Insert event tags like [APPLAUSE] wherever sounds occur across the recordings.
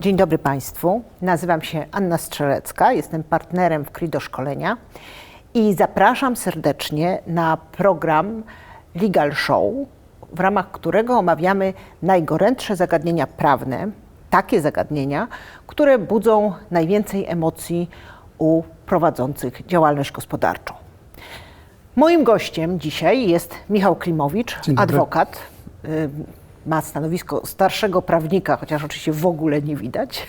Dzień dobry Państwu. Nazywam się Anna Strzelecka, jestem partnerem w Crido Szkolenia i zapraszam serdecznie na program Legal Show, w ramach którego omawiamy najgorętsze zagadnienia prawne, takie zagadnienia, które budzą najwięcej emocji u prowadzących działalność gospodarczą. Moim gościem dzisiaj jest Michał Klimowicz, adwokat. Ma stanowisko starszego prawnika, chociaż oczywiście w ogóle nie widać.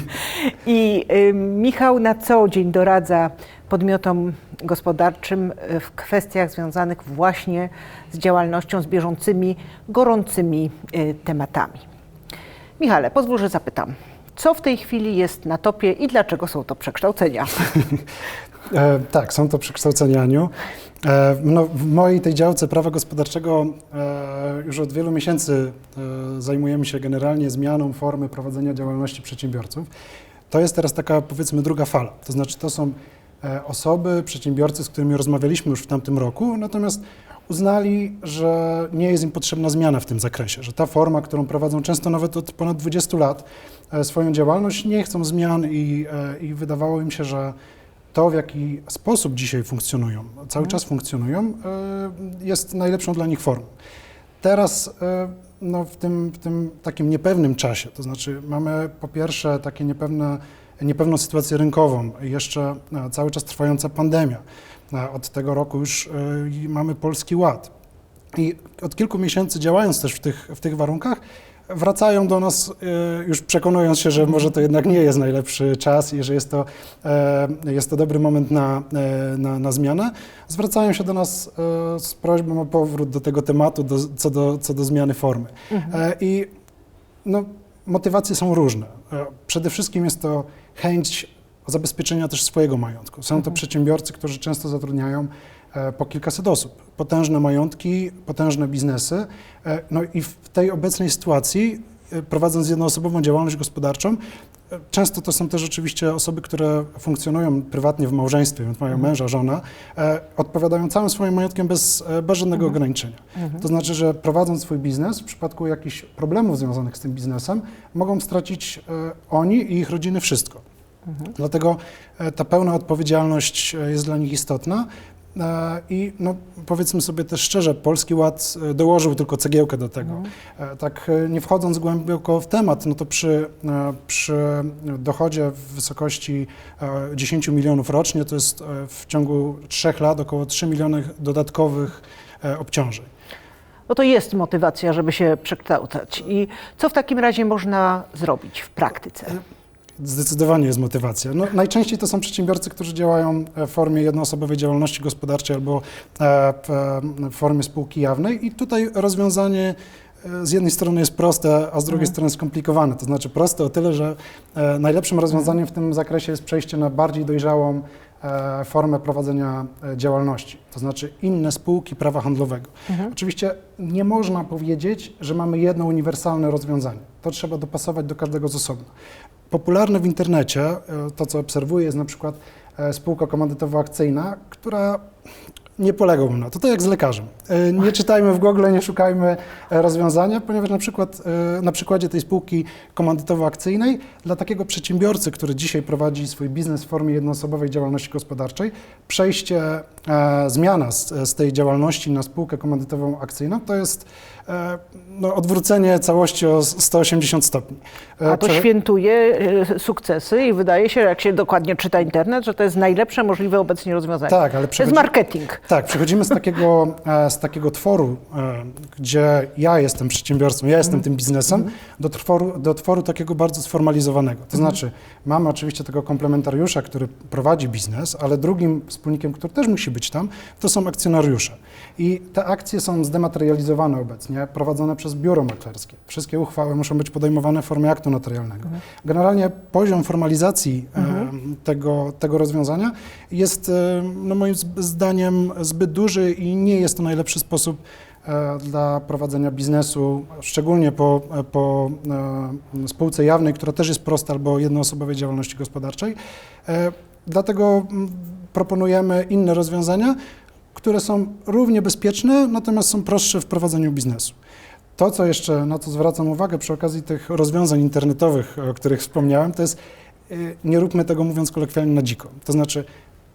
[LAUGHS] I Michał na co dzień doradza podmiotom gospodarczym y, w kwestiach związanych właśnie z działalnością, z bieżącymi, gorącymi y, tematami. Michale, pozwól, że zapytam. Co w tej chwili jest na topie i dlaczego są to przekształcenia? [LAUGHS] E, tak, są to przekształcenia, Aniu. E, no, w mojej tej działce prawa gospodarczego e, już od wielu miesięcy e, zajmujemy się generalnie zmianą formy prowadzenia działalności przedsiębiorców. To jest teraz taka, powiedzmy, druga fala. To znaczy, to są e, osoby, przedsiębiorcy, z którymi rozmawialiśmy już w tamtym roku, natomiast uznali, że nie jest im potrzebna zmiana w tym zakresie, że ta forma, którą prowadzą często nawet od ponad 20 lat e, swoją działalność, nie chcą zmian i, e, i wydawało im się, że to, w jaki sposób dzisiaj funkcjonują, cały czas funkcjonują, e, jest najlepszą dla nich formą. Teraz e, no, w, tym, w tym takim niepewnym czasie, to znaczy mamy po pierwsze takie niepewne, niepewną sytuację rynkową, jeszcze e, cały czas trwająca pandemia. Od tego roku już mamy Polski Ład. I od kilku miesięcy działając też w tych, w tych warunkach, wracają do nas e, już przekonując się, że może to jednak nie jest najlepszy czas i że jest to, e, jest to dobry moment na, e, na, na zmianę. Zwracają się do nas z prośbą o powrót do tego tematu, do, co, do, co do zmiany formy. E, I no, motywacje są różne. Przede wszystkim jest to chęć zabezpieczenia też swojego majątku. Są to przedsiębiorcy, którzy często zatrudniają e, po kilkaset osób. Potężne majątki, potężne biznesy. E, No i w tej obecnej sytuacji, e, prowadząc jednoosobową działalność gospodarczą, e, często to są też oczywiście osoby, które funkcjonują prywatnie w małżeństwie, więc mają męża, żonę, e, odpowiadają całym swoim majątkiem bez, e, bez żadnego ograniczenia. To znaczy, że prowadząc swój biznes, w przypadku jakichś problemów związanych z tym biznesem, mogą stracić e, oni i ich rodziny wszystko. Dlatego e, ta pełna odpowiedzialność e, jest dla nich istotna. E, I no, powiedzmy sobie też szczerze, Polski Ład dołożył tylko cegiełkę do tego. E, Tak nie wchodząc głęboko w temat, no to przy, przy dochodzie w wysokości e, 10 milionów rocznie, to jest w ciągu 3 lat około 3 miliony dodatkowych obciążeń. No to jest motywacja, żeby się przekształcać. I co w takim razie można zrobić w praktyce? Zdecydowanie jest motywacja. No, najczęściej to są przedsiębiorcy, którzy działają w formie jednoosobowej działalności gospodarczej albo e, w e, w formie spółki jawnej i tutaj rozwiązanie e, z jednej strony jest proste, a z drugiej strony skomplikowane. To znaczy proste o tyle, że e, najlepszym rozwiązaniem w tym zakresie jest przejście na bardziej dojrzałą e, formę prowadzenia e, działalności, to znaczy inne spółki prawa handlowego. Oczywiście nie można powiedzieć, że mamy jedno uniwersalne rozwiązanie. To trzeba dopasować do każdego z osobna. Popularne w internecie, e, to co obserwuję, jest na przykład e, spółka komandytowo-akcyjna, która nie polegałbym na to. To jak z lekarzem. E, Nie czytajmy w Google, nie szukajmy rozwiązania, ponieważ na przykład na przykładzie tej spółki komandytowo-akcyjnej dla takiego przedsiębiorcy, który dzisiaj prowadzi swój biznes w formie jednoosobowej działalności gospodarczej, przejście, zmiana z, z tej działalności na spółkę komandytową akcyjną to jest e, no, odwrócenie całości o 180 stopni. E, A to prze- świętuje sukcesy i wydaje się, jak się dokładnie czyta internet, że to jest najlepsze możliwe obecnie rozwiązanie. Tak, ale To jest marketing. Tak, przechodzimy z takiego, e, z takiego tworu, e, gdzie ja jestem przedsiębiorcą, ja jestem tym biznesem, do tworu, do tworu takiego bardzo sformalizowanego. To znaczy, mamy oczywiście tego komplementariusza, który prowadzi biznes, ale drugim wspólnikiem, który też musi być tam, to są akcjonariusze. I te akcje są zdematerializowane obecnie, prowadzone przez biuro maklerskie. Wszystkie uchwały muszą być podejmowane w formie aktu notarialnego. Generalnie poziom formalizacji e, tego, tego rozwiązania jest no moim zdaniem zbyt duży i nie jest to najlepszy sposób e, dla prowadzenia biznesu, szczególnie po, e, po e, spółce jawnej, która też jest prosta albo jednoosobowej działalności gospodarczej. Dlatego proponujemy inne rozwiązania, które są równie bezpieczne, natomiast są prostsze w prowadzeniu biznesu. to, co jeszcze, na co zwracam uwagę przy okazji tych rozwiązań internetowych, o których wspomniałem, to jest y, nie róbmy tego mówiąc kolokwialnie na dziko. To znaczy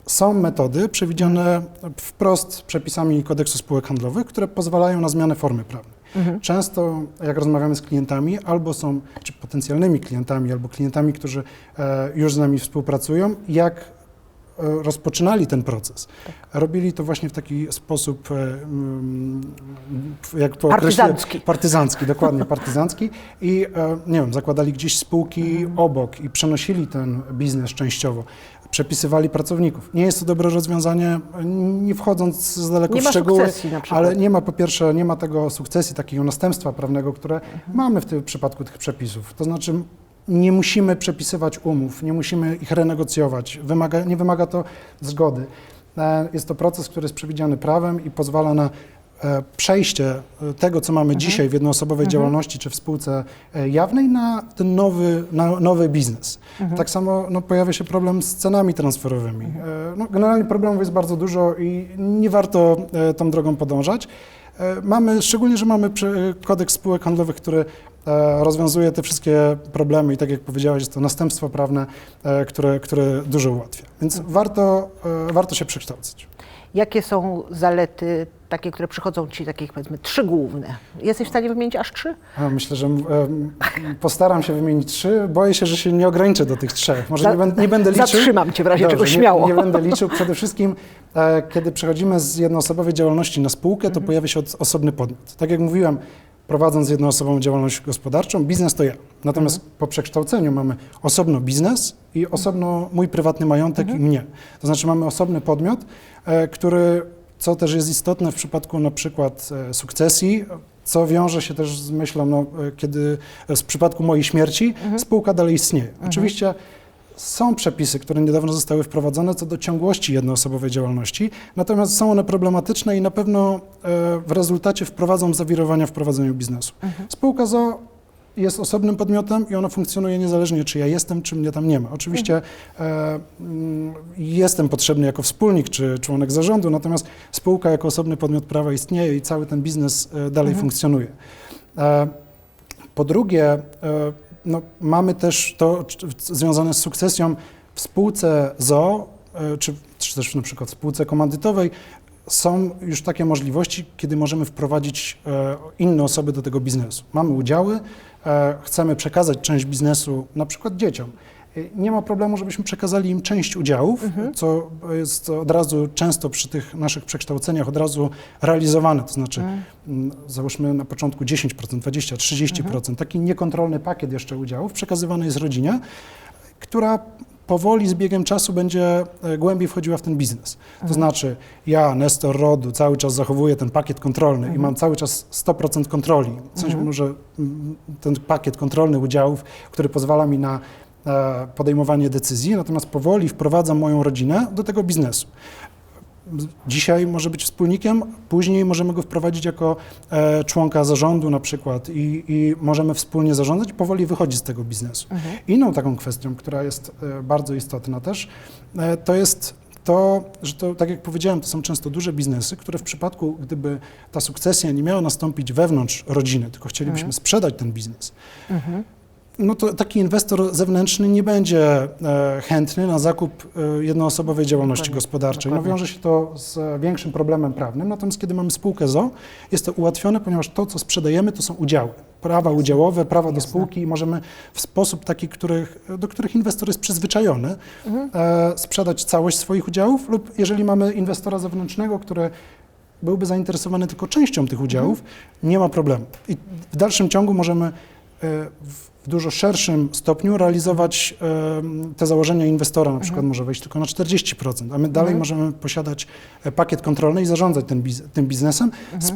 są metody przewidziane wprost przepisami kodeksu spółek handlowych, które pozwalają na zmianę formy prawnej. Często, jak rozmawiamy z klientami, albo są, czy potencjalnymi klientami, albo klientami, którzy e, już z nami współpracują, jak rozpoczynali ten proces. Robili to właśnie w taki sposób, e, mm, jak to Partyzancki. Partyzancki, [LAUGHS] dokładnie partyzancki. I e, nie wiem, zakładali gdzieś spółki obok i przenosili ten biznes częściowo. Przepisywali pracowników. Nie jest to dobre rozwiązanie, nie wchodząc z daleko Nie w szczegóły, ale nie ma po pierwsze, nie ma tego sukcesji, takiego następstwa prawnego, które Mhm. mamy w tym przypadku tych przepisów. To znaczy nie musimy przepisywać umów, nie musimy ich renegocjować, wymaga, nie wymaga to zgody. E, Jest to proces, który jest przewidziany prawem i pozwala na e, przejście e, tego, co mamy dzisiaj w jednoosobowej działalności czy w spółce jawnej na ten nowy, na nowy biznes. Tak samo no, pojawia się problem z cenami transferowymi. E, No, generalnie problemów jest bardzo dużo i nie warto tą drogą podążać. Mamy, szczególnie, że mamy kodeks spółek handlowych, który rozwiązuje te wszystkie problemy i tak jak powiedziałeś, jest to następstwo prawne, e, które, które dużo ułatwia. Więc warto, e, warto się przekształcić. Jakie są zalety takie, które przychodzą Ci, takich powiedzmy trzy główne? Jesteś w stanie wymienić aż trzy? Myślę, że postaram się wymienić trzy. Boję się, że się nie ograniczę do tych trzech. Może Za- nie, będę, nie będę liczył. zatrzymam cię w razie czego nie- śmiało. Nie, będę liczył. Przede wszystkim, e, kiedy przechodzimy z jednoosobowej działalności na spółkę, Mhm. to pojawia się od, osobny podmiot. Tak jak mówiłem, prowadząc jednoosobową działalność gospodarczą, biznes to ja. Natomiast Mhm. po przekształceniu mamy osobno biznes i osobno mój prywatny majątek Mhm. i mnie. To znaczy mamy osobny podmiot, e, który, co też jest istotne w przypadku na przykład e, sukcesji, co wiąże się też z myślą, no, e, kiedy w przypadku mojej śmierci spółka dalej istnieje. Oczywiście są przepisy, które niedawno zostały wprowadzone co do ciągłości jednoosobowej działalności, natomiast są one problematyczne i na pewno e, w rezultacie wprowadzą zawirowania w prowadzeniu biznesu. Spółka ZO jest osobnym podmiotem i ona funkcjonuje niezależnie, czy ja jestem, czy mnie tam nie ma. Oczywiście e, mm, jestem potrzebny jako wspólnik czy członek zarządu, natomiast spółka jako osobny podmiot prawa istnieje i cały ten biznes e, dalej funkcjonuje. E, po drugie, e, no, mamy też to związane z sukcesją w spółce ZO, e, czy, czy też na przykład w spółce komandytowej, są już takie możliwości, kiedy możemy wprowadzić e, inne osoby do tego biznesu. Mamy udziały, e, chcemy przekazać część biznesu na przykład dzieciom. E, Nie ma problemu, żebyśmy przekazali im część udziałów, co jest od razu często przy tych naszych przekształceniach od razu realizowane. To znaczy, mm, załóżmy na początku 10%, 20%, 30%, taki niekontrolny pakiet jeszcze udziałów przekazywany jest rodzinie, która powoli z biegiem czasu będzie e, głębiej wchodziła w ten biznes. To znaczy, ja, Nestor Rodu, cały czas zachowuję ten pakiet kontrolny i mam cały czas 100% kontroli. W sensie może mm, ten pakiet kontrolny udziałów, który pozwala mi na podejmowanie decyzji, natomiast powoli wprowadzam moją rodzinę do tego biznesu. Dzisiaj może być wspólnikiem, później możemy go wprowadzić jako e, członka zarządu na przykład i, i możemy wspólnie zarządzać, powoli wychodzić z tego biznesu. Inną taką kwestią, która jest e, bardzo istotna też, e, to jest to, że to, tak jak powiedziałem, to są często duże biznesy, które w przypadku, gdyby ta sukcesja nie miała nastąpić wewnątrz rodziny, tylko chcielibyśmy sprzedać ten biznes, no to taki inwestor zewnętrzny nie będzie e, chętny na zakup e, jednoosobowej działalności Dokładnie, gospodarczej. No dokładnie. wiąże się to z większym problemem prawnym, natomiast kiedy mamy spółkę ZO, jest to ułatwione, ponieważ to, co sprzedajemy, to są udziały. Prawa udziałowe, prawa do spółki i możemy w sposób taki, których, do których inwestor jest przyzwyczajony, e, sprzedać całość swoich udziałów lub jeżeli mamy inwestora zewnętrznego, który byłby zainteresowany tylko częścią tych udziałów, nie ma problemu. I w dalszym ciągu możemy e, w w dużo szerszym stopniu realizować te założenia inwestora, na przykład może wejść tylko na 40%, a my dalej możemy posiadać e, pakiet kontrolny i zarządzać ten biz, tym biznesem z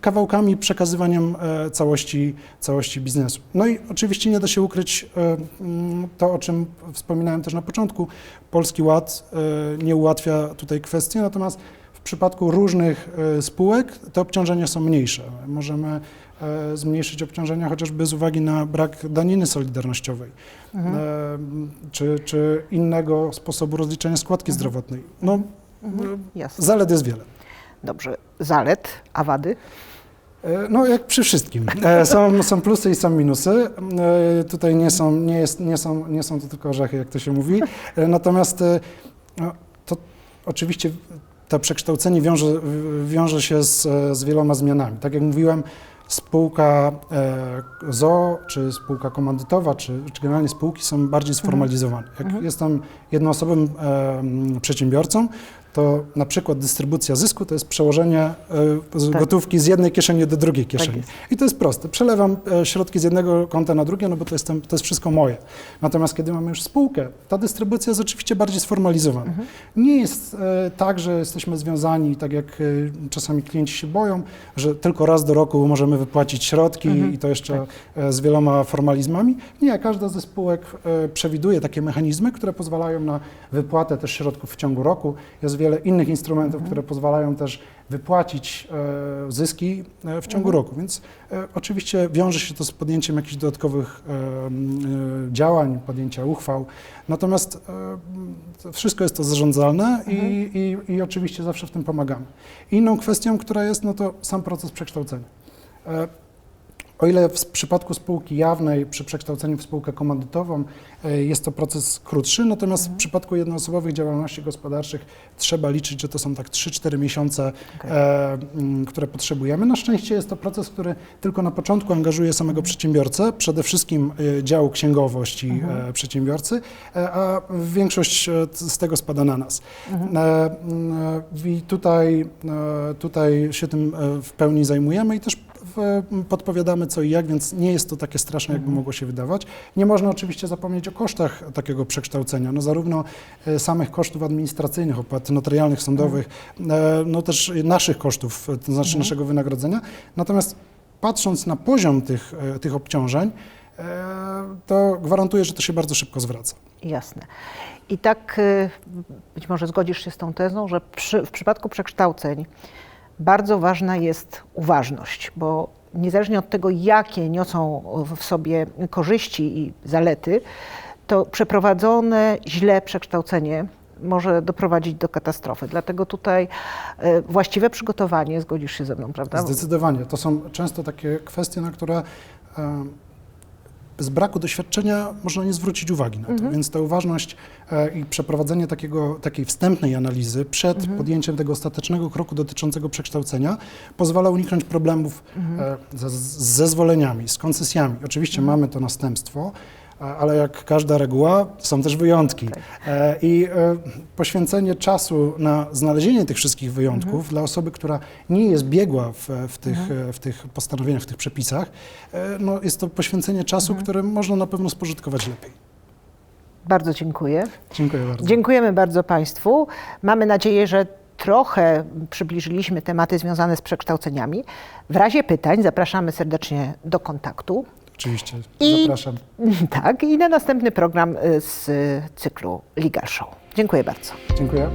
kawałkami, przekazywaniem e, całości, całości biznesu. No i oczywiście nie da się ukryć e, to, o czym wspominałem też na początku. Polski Ład e, nie ułatwia tutaj kwestii, natomiast w przypadku różnych e, spółek te obciążenia są mniejsze. Możemy e, zmniejszyć obciążenia chociażby z uwagi na brak daniny solidarnościowej e, czy, czy innego sposobu rozliczenia składki zdrowotnej. No, Jasne. zalet jest wiele. Dobrze. Zalet, a wady? No, jak przy wszystkim. Są, są plusy i są minusy. Tutaj nie są, nie, jest, nie, są, nie są to tylko orzechy, jak to się mówi. Natomiast no, to oczywiście to przekształcenie wiąże, wiąże się z, z wieloma zmianami. Tak jak mówiłem, spółka e, ZO, czy spółka komandytowa, czy, czy generalnie spółki są bardziej sformalizowane. Jak jestem jednoosobowym e, przedsiębiorcą, to na przykład dystrybucja zysku to jest przełożenie e, Tak. gotówki z jednej kieszeni do drugiej kieszeni. jest. I to jest proste. Przelewam e, środki z jednego konta na drugie, no bo to jest, to jest wszystko moje. Natomiast kiedy mamy już spółkę, ta dystrybucja jest oczywiście bardziej sformalizowana. Nie jest e, tak, że jesteśmy związani, tak jak czasami klienci się boją, że tylko raz do roku możemy wypłacić środki i to jeszcze e, z wieloma formalizmami. Nie, każda ze spółek przewiduje takie mechanizmy, które pozwalają na wypłatę też środków w ciągu roku. Jest wiele innych instrumentów, które pozwalają też wypłacić e, zyski e, w ciągu roku. Więc e, oczywiście wiąże się to z podjęciem jakichś dodatkowych e, działań, podjęcia uchwał. Natomiast e, wszystko jest to zarządzalne i, i, i oczywiście zawsze w tym pomagamy. Inną kwestią, która jest, no to sam proces przekształcenia. E, o ile w przypadku spółki jawnej przy przekształceniu w spółkę komandytową e, jest to proces krótszy, natomiast w przypadku jednoosobowych działalności gospodarczych trzeba liczyć, że to są tak 3-4 miesiące, e, m, które potrzebujemy. Na szczęście jest to proces, który tylko na początku angażuje samego przedsiębiorcę, przede wszystkim e, działu księgowości e, przedsiębiorcy, e, a większość e, z tego spada na nas. E, m, e, I tutaj, e, tutaj się tym e, w pełni zajmujemy i też podpowiadamy co i jak, więc nie jest to takie straszne, jakby mogło się wydawać. Nie można oczywiście zapomnieć o kosztach takiego przekształcenia, no zarówno e, samych kosztów administracyjnych, opłat notarialnych, sądowych, e, no też naszych kosztów, e, to znaczy naszego wynagrodzenia. Natomiast patrząc na poziom tych, tych obciążeń, to gwarantuję, że to się bardzo szybko zwraca. Jasne. I tak być może zgodzisz się z tą tezą, że przy, w przypadku przekształceń bardzo ważna jest uważność, bo niezależnie od tego, jakie niosą w sobie korzyści i zalety, to przeprowadzone źle przekształcenie może doprowadzić do katastrofy. Dlatego tutaj y, właściwe przygotowanie, zgodzisz się ze mną, prawda? Zdecydowanie. To są często takie kwestie, na które e, z braku doświadczenia można nie zwrócić uwagi na to. Więc ta uważność e, i przeprowadzenie takiego, takiej wstępnej analizy przed podjęciem tego ostatecznego kroku dotyczącego przekształcenia pozwala uniknąć problemów e, ze, z zezwoleniami, z koncesjami. Oczywiście mamy to następstwo, ale jak każda reguła, są też wyjątki. E, I e, poświęcenie czasu na znalezienie tych wszystkich wyjątków dla osoby, która nie jest biegła w, w, tych, e, w tych postanowieniach, w tych przepisach, no, jest to poświęcenie czasu, które można na pewno spożytkować lepiej. Bardzo dziękuję. Dziękuję bardzo. Dziękujemy bardzo Państwu. Mamy nadzieję, że trochę przybliżyliśmy tematy związane z przekształceniami. W razie pytań zapraszamy serdecznie do kontaktu. Oczywiście. I- Zapraszam. [LAUGHS] Tak, i na następny program y, z cyklu Legal Show. Dziękuję bardzo. Dziękuję.